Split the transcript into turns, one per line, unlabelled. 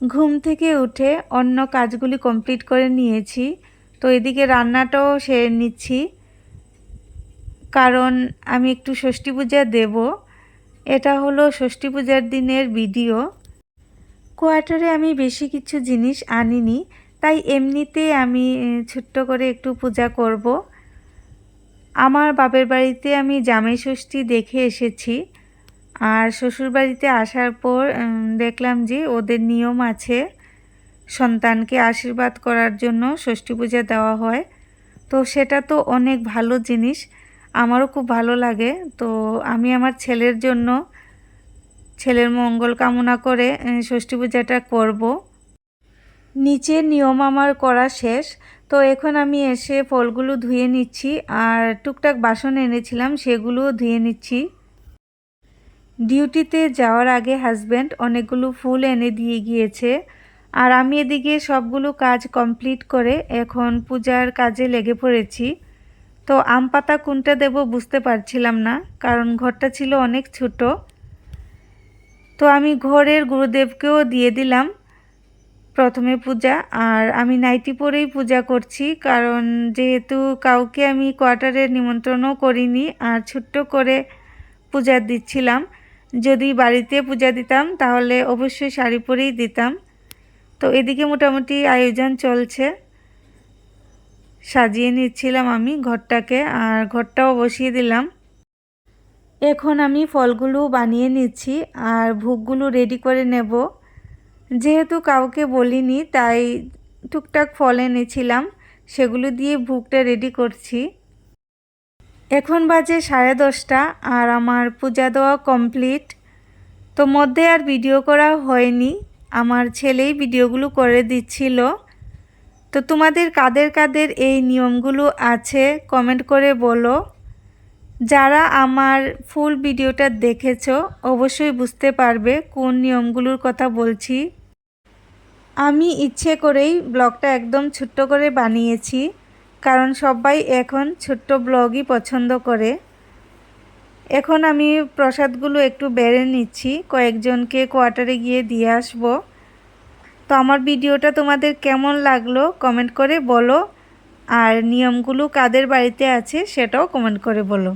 ঘুম থেকে উঠে অন্য কাজগুলি কমপ্লিট করে নিয়েছি। তো এদিকে রান্নাটাও সেরে নিচ্ছি। কারণ আমি একটু ষষ্ঠী পূজা দেব। এটা হলো ষষ্ঠী পূজার দিনের ভিডিও। কোয়ার্টারে আমি বেশি কিছু জিনিস আনিনি, তাই এমনিতে আমি ছোট্ট করে একটু পূজা করব। আমার বাপের বাড়িতে আমি জামাই ষষ্ঠী দেখে এসেছি। আর শ্বশুরবাড়িতে আসার পর দেখলাম যে ওদের নিয়ম আছে সন্তানকে আশীর্বাদ করার জন্য ষষ্ঠী পূজা দেওয়া হয়। তো সেটা তো অনেক ভালো জিনিস, আমারও খুব ভালো লাগে। তো আমি আমার ছেলের জন্য, ছেলের মঙ্গল কামনা করে ষষ্ঠী পূজাটা করব। নিচের নিয়ম আমার করা শেষ। তো এখন আমি এসে ফলগুলো ধুয়ে নিচ্ছি, আর টুকটাক বাসন এনেছিলাম, সেগুলোও ধুয়ে নিচ্ছি। ডিউটিতে যাওয়ার আগে হাজব্যান্ড অনেকগুলো ফুল এনে দিয়ে গিয়েছে। আর আমি এদিকে সবগুলো কাজ কমপ্লিট করে এখন পূজার কাজে লেগে পড়েছি। তো আম পাতা কোনটা দেব বুঝতে পারছিলাম না, কারণ ঘরটা ছিল অনেক ছোট। তো আমি ঘরের গুরুদেবকেও দিয়ে দিলাম প্রথমে পূজা, আর আমি নাইটি পরেই পূজা করছি, কারণ যেহেতু কাউকে আমি কোয়ার্টারের নিমন্ত্রণও করিনি, আর ছোট্ট করে পূজা দিচ্ছিলাম। যদি বাড়িতে পূজা দিতাম, তাহলে অবশ্যই শাড়ি পরেই দিতাম। তো এদিকে মোটামুটি আয়োজন চলছে। সাজিয়ে নিচ্ছিলাম আমি ঘরটাকে, আর ঘরটাও বসিয়ে দিলাম। এখন আমি ফলগুলো বানিয়ে নিচ্ছি, আর ভোগগুলো রেডি করে নেব। যেহেতু কাউকে বলিনি, তাই টুকটাক ফল এনেছিলাম, সেগুলো দিয়ে ভোগটা রেডি করছি। এখন বাজে সাড়ে দশটা আর আমার পূজা দেওয়া কমপ্লিট। তো মধ্যে আর ভিডিও করা হয়নি, আমার ছেলেই ভিডিওগুলো করে দিচ্ছিল। তো তোমাদের কাদের কাদের এই নিয়মগুলো আছে কমেন্ট করে বলো। যারা আমার ফুল ভিডিওটা দেখেছ, অবশ্যই বুঝতে পারবে কোন নিয়মগুলোর কথা বলছি। আমি ইচ্ছে করেই ব্লগটা একদম ছোট্ট করে বানিয়েছি। কারণ সবাই এখন ছোট্ট ব্লগই পছন্দ করে। এখন আমি প্রসাদগুলো একটু বেড়ে নিচ্ছি, কয়েকজনকে কোয়ার্টারে গিয়ে দিয়ে আসব। তো আমার ভিডিওটা তোমাদের কেমন লাগল কমেন্ট করে বলো, আর নিয়মগুলো কাদের বাড়িতে আছে সেটাও কমেন্ট করে বলো।